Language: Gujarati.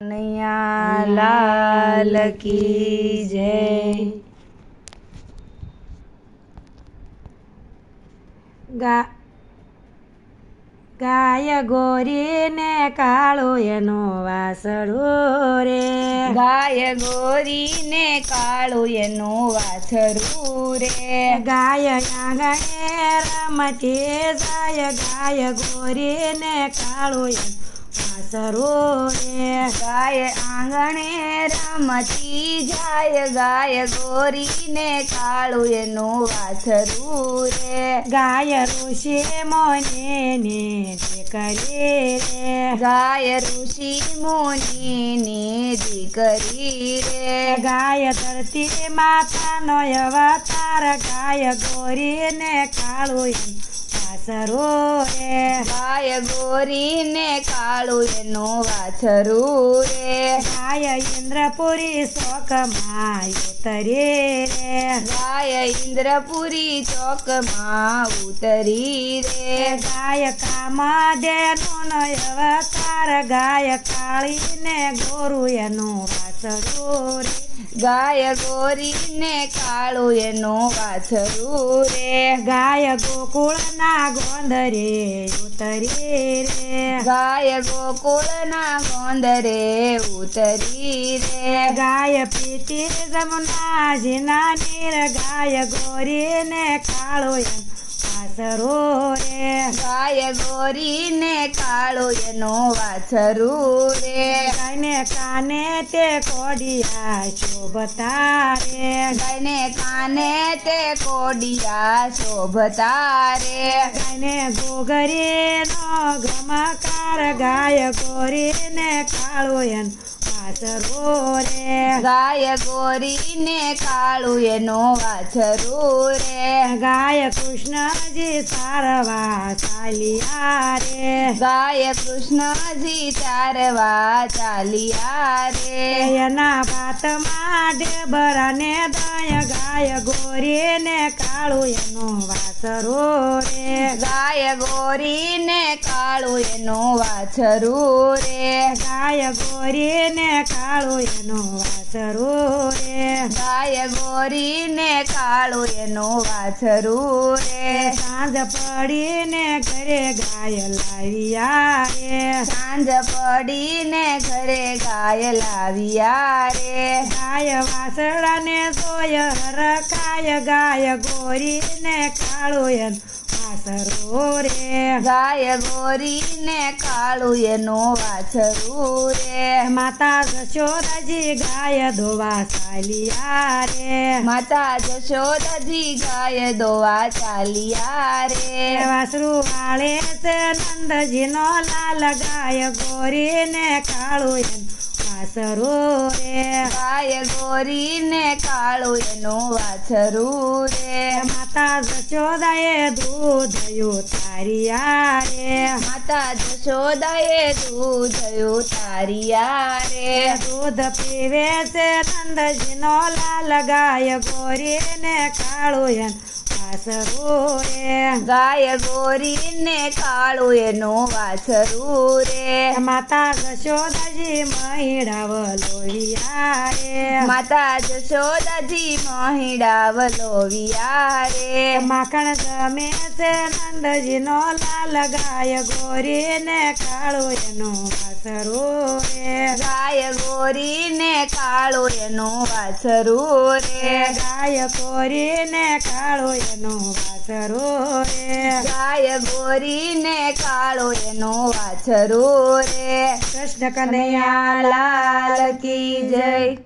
કનૈયા લાલ કી જય. ગાય ગોરી ને કાળો એનો વાસળો રે. ગાય ગોરી ને કાળો એનો વાછરું રે. ગાય આંગણે રમતે જાય ગાય ગોરી ને કાળો એનો વાસળો રે ગાય આંગણે રમતી જાય. ગાય ગોરીને કાળું એનું વાછરું રે ગાય ઋષિ મોને ને કરે રે. ગાય ઋષિ મુનિની દીકરી રે. ગાય ધરતી માતાનો અવતાર ગાય ગોરીને કાળું વાસરો રે ગાય ગોરીને કાળું એનું વાછરું રે ગાય ઇન્દ્રપુરી શોકમાં ઉતરે રે ગાય ઇન્દ્રપુરી ચોકમાં ઉતરી રે ગાય કામધેનો નો અવતાર ગાય કાળીને ગોરુ એનું વાસરું રે ગાય ગોરીને કાળું એનું વાછરું રે. ગાય ગોકુળના ગોંદરે ગોંધ રે. ગાય ગોકુળના ગોંદરે ઉતરી રે. ગાય પીતી જમુના જીના નીર ગાય ગોરીને કાળો એમ. વાસરો રે. ગાય ગોરીને કાળો એનો વાછરો રે. ગાયને કાને તે કોડિયા શોભતા રે ગાયને કાને તે કોડિયા શોભતા રે ગાયને ગોગરીનો ગમકાર ગાય ગોરીને કાળો એમ વાસરો રે. ગાય ગોરીને કાળું એનો વાછરો રે. ગાય કૃષ્ણજી સારવા ચાલિયા રે. ગાય કૃષ્ણજી ચારવા ચાલિયા રે. એના ભાતમાં ડેબરાને દય ગાય ગોરી ને કાળું એનો વાસરો રે. ગાય ગોરીને કાળું એનો વાછરો રે. ગાય ગોરીને કાળું એનો વાસરો રે. ગાય ગોરીને કાળું એનું વાછરું રે. સાંજ પડીને ઘરે ગાય લાવ્યા રે સાંજ પડીને ઘરે ગાય લાવ્યા રે ગાય વાસળાને સોય હરકાય ગાય ગોરીને કાળું એન વાસરો રે. ગાય ગોરીને કાળું એનું વાછરું રે. માતા જશોદાજી ગાય દોવા ચાલિયા રે. માતા જશોદાજી ગાય દોવા ચાલિયા રે. વાસરું વાળે છે નંદજીનો લાલ ગાય ગોરીને કાળું એન વાસરો રે. ગાય ગોરીને કાળો એનો વાછરું રે. માતા જશોદાએ દૂધયો તારિયા રે. માતા જશોદાએ દૂધયું તારિયા રે. દૂધ પીવે છે નંદજીનો લાલ ગાય ગોરીને કાળો એન વાસરો રે ગાય ગોરીને કાળું એનું વાછરું રે માતા જશોદાજી મહિડાવ લોહિયા રે માતા જશોદાજી મહિડાવ વલોવિયા રે માખણ ગમે છે નંદજીનો લાલ ગાય ગોરીને કાળું એનો વાસરો રે ગાય ગોરીને કાળું એનું વાછરું રે ગાય ગોરીને કાળું એનો વાછરો રે. ગાય ગોરીને કાળો એનો વાછરો રે. કૃષ્ણ કનૈયા લાલ કી જય.